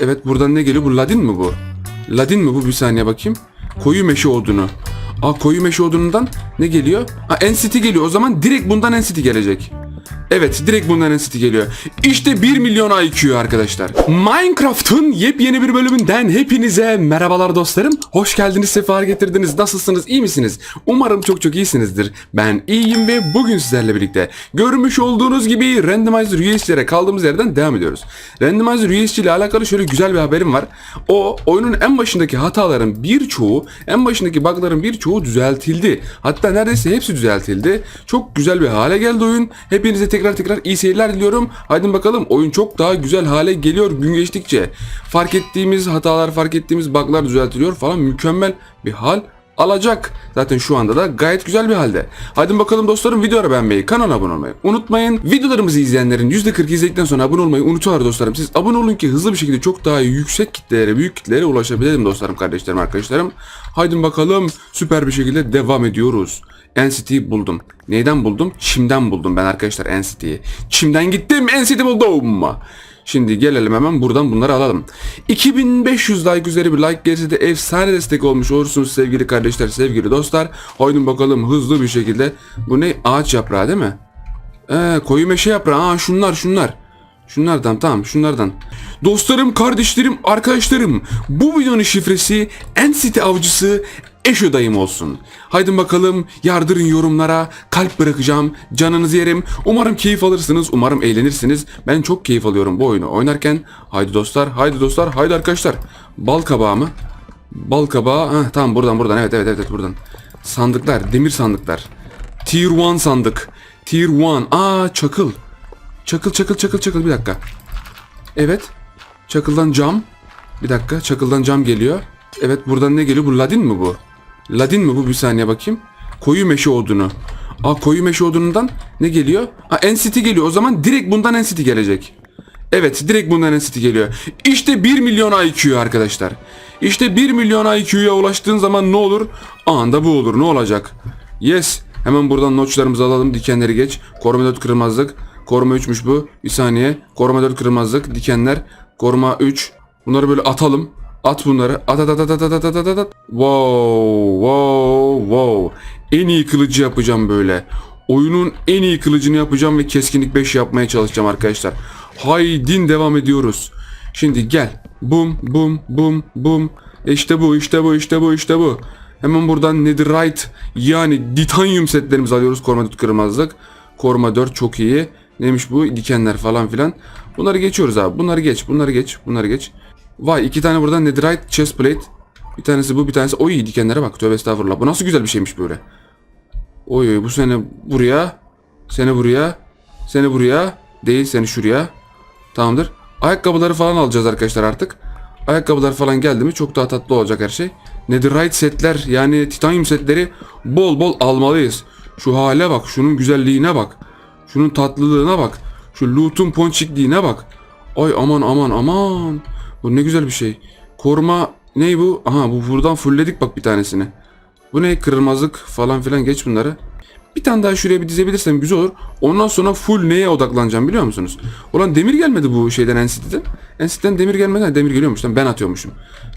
Evet buradan ne geliyor? Bu Ladin mi bu? Ladin mi bu? Bir saniye bakayım. Koyu meşe odunu. Aa koyu meşe odunundan ne geliyor? Ha NCT geliyor. O zaman direkt bundan NCT gelecek. Evet direkt bundan NCT geliyor. İşte 1 milyon IQ arkadaşlar. Minecraft'ın yepyeni bir bölümünden hepinize merhabalar dostlarım. Hoş geldiniz, sefalar getirdiniz. Nasılsınız, iyi misiniz? Umarım çok çok iyisinizdir. Ben iyiyim ve bugün sizlerle birlikte görmüş olduğunuz gibi Randomizer US'lere kaldığımız yerden devam ediyoruz. Randomizer USC ile alakalı şöyle güzel bir haberim var. O oyunun en başındaki hataların birçoğu, en başındaki bug'ların birçoğu düzeltildi. Hatta neredeyse hepsi düzeltildi. Çok güzel bir hale geldi oyun. Hepinize tekrar tekrar iyi seyirler diliyorum. Haydi bakalım oyun çok daha güzel hale geliyor gün geçtikçe. Fark ettiğimiz hatalar, fark ettiğimiz bug'lar düzeltiliyor falan mükemmel bir hal alacak. Zaten şu anda da gayet güzel bir halde. Hadi bakalım dostlarım videoları beğenmeyi, kanala abone olmayı unutmayın. Videolarımızı izleyenlerin %40 izledikten sonra abone olmayı unutuyorlar dostlarım. Siz abone olun ki hızlı bir şekilde çok daha yüksek kitlelere, büyük kitlelere ulaşabilelim dostlarım, kardeşlerim, arkadaşlarım. Haydi bakalım süper bir şekilde devam ediyoruz. NCT'yi buldum. Neyden buldum? Çimden buldum ben arkadaşlar NCT'yi. Çimden gittim NCT buldum. Şimdi gelelim hemen buradan bunları alalım. 2500 like üzeri bir like gelirse de efsane destek olmuş olursunuz sevgili kardeşler, sevgili dostlar. Haydi bakalım hızlı bir şekilde. Bu ne? Ağaç yaprağı değil mi? Ee, koyu meşe yaprağı. Aa şunlar şunlar. Şunlardan tamam şunlardan. Dostlarım, kardeşlerim, arkadaşlarım. Bu videonun şifresi NCT avcısı Eşo dayım olsun. Haydi bakalım yardırın yorumlara. Kalp bırakacağım. Canınızı yerim. Umarım keyif alırsınız. Umarım eğlenirsiniz. Ben çok keyif alıyorum bu oyunu oynarken. Haydi dostlar, haydi dostlar, haydi arkadaşlar. Bal kabağı mı? Bal kabağı. Heh, tamam buradan buradan. Evet evet evet buradan. Sandıklar, demir sandıklar. Tier 1 sandık. Tier 1. Aa çakıl. Çakıl çakıl çakıl çakıl bir dakika. Evet. Çakıldan cam. Bir dakika çakıldan cam geliyor. Evet buradan ne geliyor? Bu Ladin mi bu? Ladin mi bu? Bir saniye bakayım. Koyu meşe odunu. Aa koyu meşe odunundan ne geliyor? Ha NCT geliyor. O zaman direkt bundan NCT gelecek. Evet direkt bundan NCT geliyor. İşte 1 milyon IQ arkadaşlar. İşte 1 milyon IQ'ya ulaştığın zaman ne olur? Anda bu olur. Ne olacak? Yes. Hemen buradan notçlarımızı alalım. Dikenleri geç. Koruma 4 kırmazlık. Koruma 3'müş bu. Bir saniye. Koruma 4 kırmazlık. Dikenler. Koruma 3. Bunları böyle atalım. At bunları. At at at at at at at at at. Wow, wow, wow. En iyi kılıcı yapacağım böyle. Oyunun en iyi kılıcını yapacağım ve keskinlik 5 yapmaya çalışacağım arkadaşlar. Haydin devam ediyoruz. Şimdi gel. Bum bum bum bum. İşte bu işte bu işte bu işte bu. Hemen buradan netherite yani titanium setlerimizi alıyoruz. Koruma 4 kırmazlık. Koruma 4 çok iyi. Neymiş bu? Dikenler falan filan. Bunları geçiyoruz abi. Bunları geç. Bunları geç. Bunları geç. Vay iki tane buradan netherite chest plate. Bir tanesi bu bir tanesi. Oy dikenlere bak. Tövbe estağfurullah. Bu nasıl güzel bir şeymiş böyle. Oy oy bu sene buraya. Seni buraya. Seni buraya. Değil seni şuraya. Tamamdır. Ayakkabıları falan alacağız arkadaşlar artık. Ayakkabılar falan geldi mi çok daha tatlı olacak her şey. Netherite setler yani titanium setleri bol bol almalıyız. Şu hale bak. Şunun güzelliğine bak. Şunun tatlılığına bak. Şu loot'un ponçikliğine bak. Ay aman aman aman. Bu ne güzel bir şey. Koruma ne bu? Aha bu buradan fullledik bak bir tanesini. Bu ne kırılmazlık falan filan geç bunları. Bir tane daha şuraya bir dizebilirsem güzel olur. Ondan sonra full neye odaklanacağım biliyor musunuz? Ulan demir gelmedi bu şeyden NCT'den. NCT'den demir gelmeden demir geliyormuş lan ben atıyormuşum.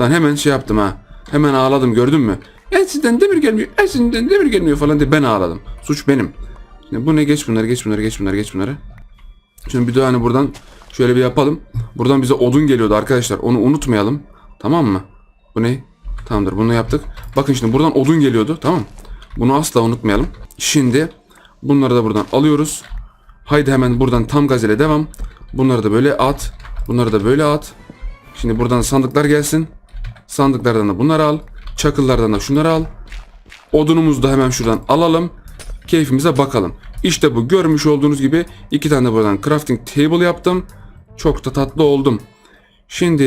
Lan hemen şey yaptım ha. Hemen ağladım gördün mü? NCT'den demir gelmiyor. NCT'den demir gelmiyor falan diye ben ağladım. Suç benim. Bu ne geç bunları geç bunları geç bunları geç bunları. Şimdi bir de hani buradan şöyle bir yapalım. Buradan bize odun geliyordu arkadaşlar. Onu unutmayalım. Tamam mı? Bu ne? Tamamdır bunu yaptık. Bakın şimdi buradan odun geliyordu. Tamam. Bunu asla unutmayalım. Şimdi bunları da buradan alıyoruz. Haydi hemen buradan tam gaz ile devam. Bunları da böyle at. Bunları da böyle at. Şimdi buradan sandıklar gelsin. Sandıklardan da bunları al. Çakıllardan da şunları al. Odunumuzu da hemen şuradan alalım. Keyfimize bakalım. İşte bu görmüş olduğunuz gibi iki tane buradan crafting table yaptım. Çok da tatlı oldum. Şimdi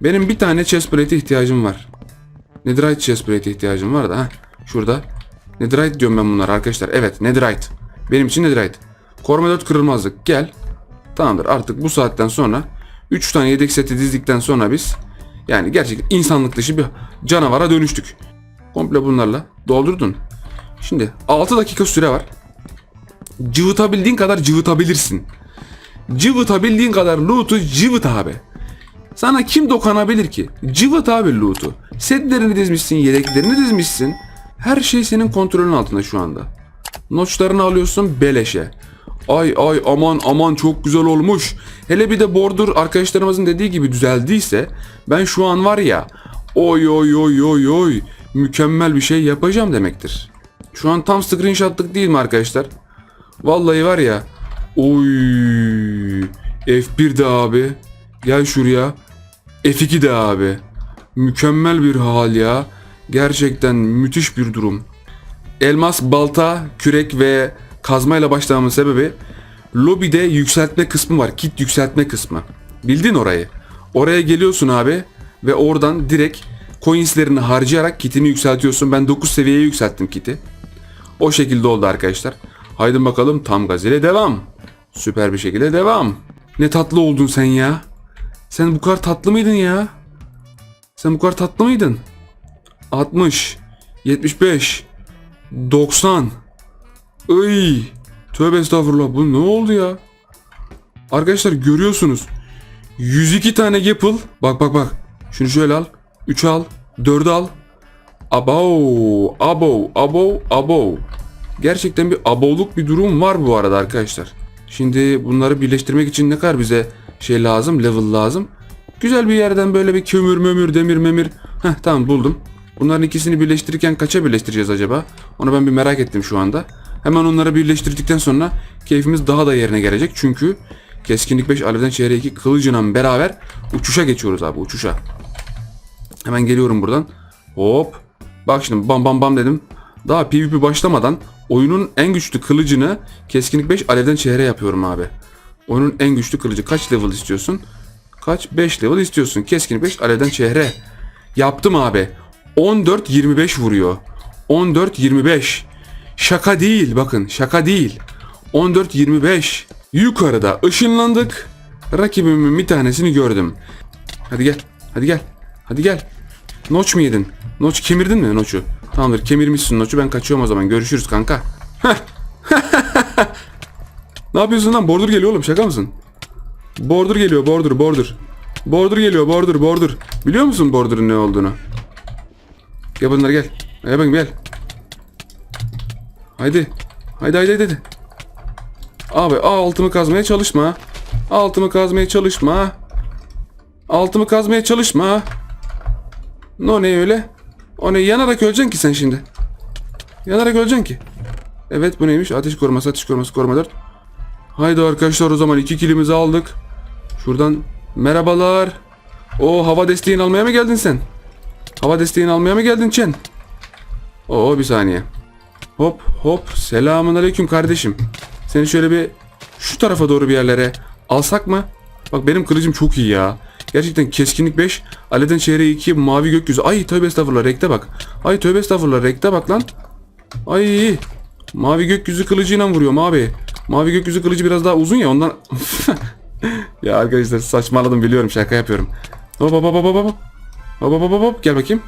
benim bir tane chest plate ihtiyacım var. Netherite chest plate ihtiyacım var da ha şurada. Netherite diyorum ben bunlara arkadaşlar. Evet Netherite. Benim için Netherite. Koruma 4 kırılmazlık. Gel. Tamamdır artık bu saatten sonra 3 tane yedek seti dizdikten sonra biz yani gerçekten insanlık dışı bir canavara dönüştük. Komple bunlarla doldurdun. Şimdi 6 dakika süre var. Cıvıtabildiğin kadar cıvıtabilirsin. Cıvıtabildiğin kadar loot'u cıvıt abi. Sana kim dokanabilir ki? Cıvıt abi loot'u. Setlerini dizmişsin, yedeklerini dizmişsin. Her şey senin kontrolün altında şu anda. Notchlarını alıyorsun beleşe. Ay ay aman aman çok güzel olmuş. Hele bir de border arkadaşlarımızın dediği gibi düzeldiyse ben şu an var ya oy oy oy oy oy mükemmel bir şey yapacağım demektir. Şu an tam screenshotlık değil mi arkadaşlar? Vallahi var ya oy F1 de abi gel şuraya F2 de abi mükemmel bir hal ya gerçekten müthiş bir durum. Elmas, balta, kürek ve kazmayla başlamamın sebebi lobide yükseltme kısmı var. Kit yükseltme kısmı. Bildin orayı. Oraya geliyorsun abi ve oradan direkt coinslerini harcayarak kitini yükseltiyorsun. Ben 9 seviyeye yükselttim kiti. O şekilde oldu arkadaşlar. Haydi bakalım tam gaz ile devam. Süper bir şekilde devam. Ne tatlı oldun sen ya. Sen bu kadar tatlı mıydın ya? Sen bu kadar tatlı mıydın? 60 75 90 Iy. Tövbe estağfurullah bu ne oldu ya? Arkadaşlar görüyorsunuz. 102 tane Apple. Bak bak bak. Şunu şöyle al. 3 al. 4 al. Abo. Abo. Abo. Abo. Gerçekten bir aboluk bir durum var bu arada arkadaşlar. Şimdi bunları birleştirmek için ne kadar bize şey lazım? Level lazım. Güzel bir yerden böyle bir kömür mömür demir memir. Heh tamam buldum. Bunların ikisini birleştirirken kaça birleştireceğiz acaba? Onu ben bir merak ettim şu anda. Hemen onları birleştirdikten sonra keyfimiz daha da yerine gelecek. Çünkü keskinlik 5 alevden çeyreğe 2 kılıcıyla beraber uçuşa geçiyoruz abi uçuşa. Hemen geliyorum buradan. Hop. Bak şimdi bam bam bam dedim. Daha PvP başlamadan oyunun en güçlü kılıcını keskinlik 5 alevden çeyreğe yapıyorum abi. Oyunun en güçlü kılıcı kaç level istiyorsun? Kaç? 5 level istiyorsun. Keskinlik 5 alevden çehre. Yaptım abi. 14-25 vuruyor. 14-25. Şaka değil bakın şaka değil. 14-25. Yukarıda ışınlandık. Rakibimin bir tanesini gördüm. Hadi gel. Hadi gel. Hadi gel. Noç mu yedin? Noç kemirdin mi noçu? Tamamdır kemirmişsin noçu ben kaçıyorum o zaman. Görüşürüz kanka. Ne yapıyorsun lan? Bordur geliyor oğlum şaka mısın? Border geliyor border border. Border geliyor border border. Biliyor musun border'ın ne olduğunu? Gel bunlar gel. Gel bakayım gel. Haydi haydi haydi. haydi. Abi altımı kazmaya çalışma. Altımı kazmaya çalışma. Altımı kazmaya çalışma. No ne öyle? O ne yanarak öleceksin ki sen şimdi. Yanarak öleceksin ki. Evet bu neymiş? Ateş koruması, ateş koruması, koruma 4. Haydi arkadaşlar o zaman iki kilimizi aldık. Şuradan merhabalar. O hava desteğini almaya mı geldin sen? Hava desteğini almaya mı geldin Çen? Oo bir saniye. Hop hop selamun aleyküm kardeşim. Seni şöyle bir şu tarafa doğru bir yerlere alsak mı? Bak benim kılıcım çok iyi ya. Gerçekten keskinlik 5, aleden çeyreği 2, mavi gökyüzü. Ay tövbe estağfurullah renkte bak. Ay tövbe estağfurullah renkte bak lan. Ay mavi gökyüzü kılıcıyla vuruyorum abi. Mavi gökyüzü kılıcı biraz daha uzun ya ondan... ya arkadaşlar saçmaladım biliyorum şaka yapıyorum. Hop hop hop hop hop. Hop hop hop hop gel bakayım.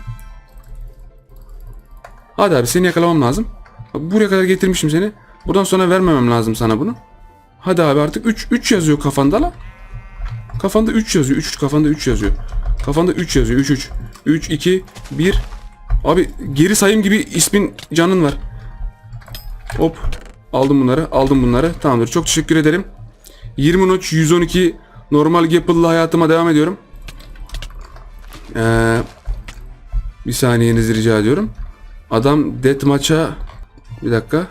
Hadi abi seni yakalamam lazım. Buraya kadar getirmişim seni. Buradan sonra vermemem lazım sana bunu. Hadi abi artık 3 3 yazıyor kafanda la. Kafanda 3 yazıyor. 3 kafanda 3 yazıyor. Kafanda 3 yazıyor. 3 3. 3 2 1. Abi geri sayım gibi ismin canın var. Hop. Aldım bunları. Aldım bunları. Tamamdır. Çok teşekkür ederim. 20 notch 112 normal Gapple'la hayatıma devam ediyorum. Ee, bir saniyenizi rica ediyorum. Adam Deathmatch'a bir dakika.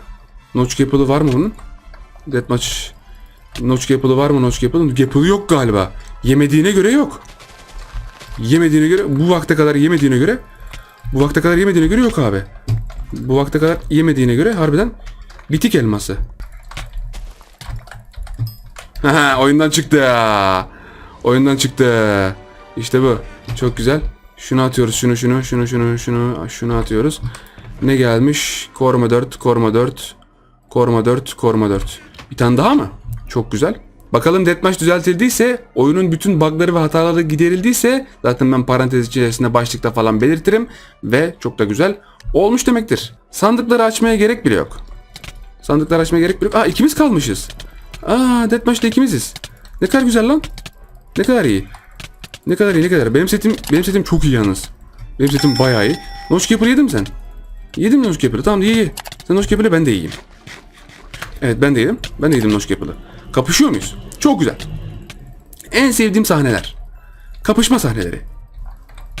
Notch Gapple'ı var mı bunun? Deathmatch Notch Gapple'ı var mı Notch Gapple'ın? Gapple'ı yok galiba. Yemediğine göre yok. Yemediğine göre bu vakte kadar yemediğine göre bu vakte kadar yemediğine göre yok abi. Bu vakte kadar yemediğine göre harbiden bitik elması. Haha oyundan çıktı. Oyundan çıktı. İşte bu. Çok güzel. Şunu atıyoruz. Şunu şunu şunu şunu şunu şunu atıyoruz. Ne gelmiş? Koruma 4, koruma 4. Koruma 4, koruma 4. Bir tane daha mı? Çok güzel. Bakalım Deathmatch düzeltildiyse, oyunun bütün bug'ları ve hataları giderildiyse zaten ben parantez içerisinde başlıkta falan belirtirim ve çok da güzel olmuş demektir. Sandıkları açmaya gerek bile yok. Sandıkları açmaya gerek bile yok. Aa ikimiz kalmışız. Aa Deathmatch'ta ikimiziz. Ne kadar güzel lan. Ne kadar iyi. Ne kadar iyi ne kadar. Benim setim benim setim çok iyi yalnız. Benim setim bayağı iyi. Noş Keeper yedin mi sen? Yedim mi Noş Keeper'ı? Tamam iyi iyi. Sen Noş Keeper'ı ben de yiyeyim. Evet ben de yedim. Ben de yedim Noş Keeper'ı. Kapışıyor muyuz? Çok güzel. En sevdiğim sahneler. Kapışma sahneleri.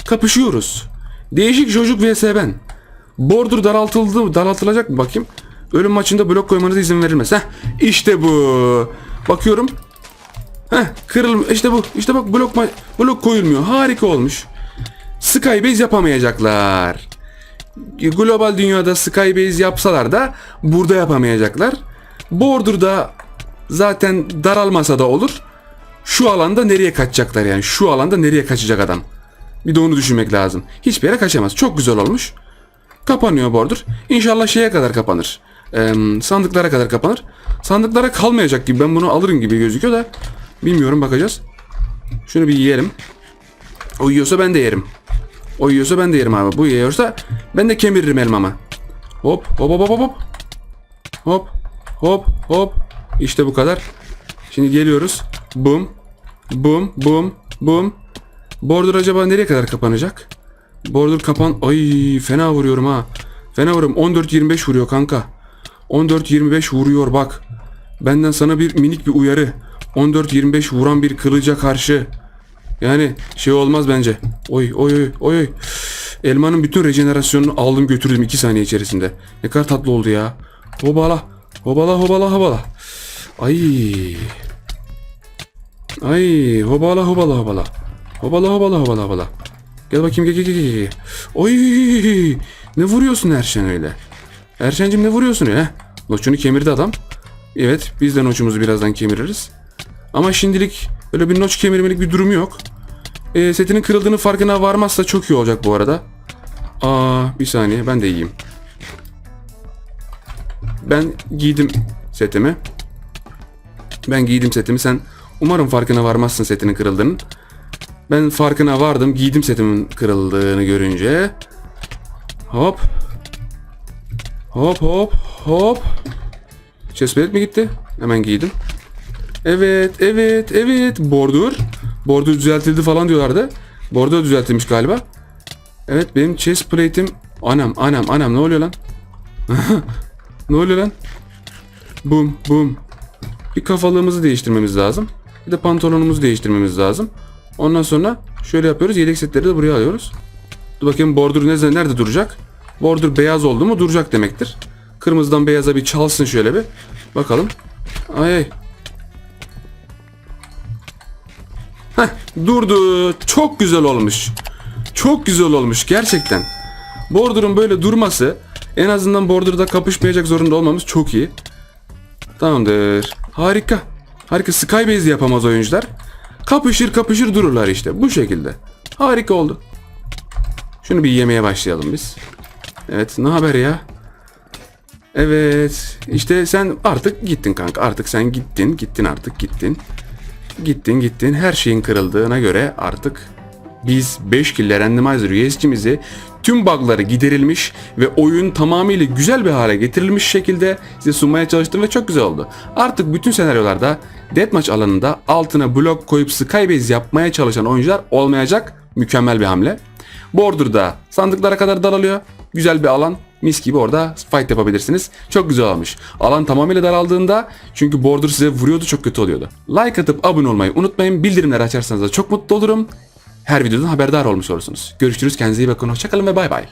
Kapışıyoruz. Değişik çocuk vs ben. Border daraltıldı, daraltılacak mı bakayım? Ölüm maçında blok koymanıza izin verilmez. Heh, işte bu. Bakıyorum. Heh, kırıl işte bu. İşte bak blok blok koyulmuyor. Harika olmuş. Skybase yapamayacaklar. Global dünyada Skybase yapsalar da burada yapamayacaklar. Border'da zaten daralmasa da olur. Şu alanda nereye kaçacaklar yani? Şu alanda nereye kaçacak adam? Bir de onu düşünmek lazım. Hiçbir yere kaçamaz. Çok güzel olmuş. Kapanıyor border. İnşallah şeye kadar kapanır. Ee, sandıklara kadar kapanır. Sandıklara kalmayacak gibi. Ben bunu alırım gibi gözüküyor da. Bilmiyorum bakacağız. Şunu bir yiyelim. O yiyorsa ben de yerim. O yiyorsa ben de yerim abi. Bu yiyorsa ben de kemiririm elmamı. Hop hop hop hop hop. Hop hop hop. İşte bu kadar. Şimdi geliyoruz. Bum. Bum bum bum. Border acaba nereye kadar kapanacak? Border kapan... Ay fena vuruyorum ha. Fena vuruyorum. 14-25 vuruyor kanka. 14-25 vuruyor bak. Benden sana bir minik bir uyarı. 14-25 vuran bir kılıca karşı. Yani şey olmaz bence. Oy oy oy oy oy. Elmanın bütün rejenerasyonunu aldım götürdüm 2 saniye içerisinde. Ne kadar tatlı oldu ya. Hobala. Hobala hobala hobala. Ay. Ay hobala hobala hobala. Hobala hobala hobala hobala. Gel bakayım gel gel gel gel. Oy ne vuruyorsun Erşen öyle? Erşencim ne vuruyorsun öyle? Noçunu kemirdi adam. Evet biz de noçumuzu birazdan kemiririz. Ama şimdilik öyle bir noç kemirmelik bir durum yok. Ee, setinin kırıldığını farkına varmazsa çok iyi olacak bu arada. Aa bir saniye ben de yiyeyim. Ben giydim setimi. Ben giydim setimi. Sen umarım farkına varmazsın setinin kırıldığının. Ben farkına vardım. Giydim setimin kırıldığını görünce. Hop. Hop hop hop. Chestplate mi gitti? Hemen giydim. Evet, evet, evet. Bordur. Bordur düzeltildi falan diyorlardı. Bordur düzeltilmiş galiba. Evet benim chest. Anam, anam, anam ne oluyor lan? ne oluyor lan? Bum, bum. Bir kafalığımızı değiştirmemiz lazım. Bir de pantolonumuzu değiştirmemiz lazım. Ondan sonra şöyle yapıyoruz. Yedek setleri de buraya alıyoruz. Dur bakayım border nerede, nerede duracak? Border beyaz oldu mu duracak demektir. Kırmızıdan beyaza bir çalsın şöyle bir. Bakalım. Ay ay. Heh, durdu. Çok güzel olmuş. Çok güzel olmuş gerçekten. Border'ın böyle durması en azından Border'da kapışmayacak zorunda olmamız çok iyi. Tamamdır. Harika. Harika. Skybase yapamaz oyuncular. Kapışır kapışır dururlar işte. Bu şekilde. Harika oldu. Şunu bir yemeye başlayalım biz. Evet ne haber ya? Evet. işte sen artık gittin kanka. Artık sen gittin. Gittin artık gittin. Gittin gittin. Her şeyin kırıldığına göre artık biz 5 kill randomizer USG'mizi tüm bug'ları giderilmiş ve oyun tamamıyla güzel bir hale getirilmiş şekilde size sunmaya çalıştım ve çok güzel oldu. Artık bütün senaryolarda deathmatch alanında altına blok koyup skybase yapmaya çalışan oyuncular olmayacak. Mükemmel bir hamle. Border'da sandıklara kadar daralıyor. Güzel bir alan. Mis gibi orada fight yapabilirsiniz. Çok güzel olmuş. Alan tamamıyla daraldığında çünkü border size vuruyordu çok kötü oluyordu. Like atıp abone olmayı unutmayın. Bildirimleri açarsanız da çok mutlu olurum. Her videodan haberdar olmuş olursunuz. Görüşürüz. Kendinize iyi bakın. Hoşçakalın ve bay bay.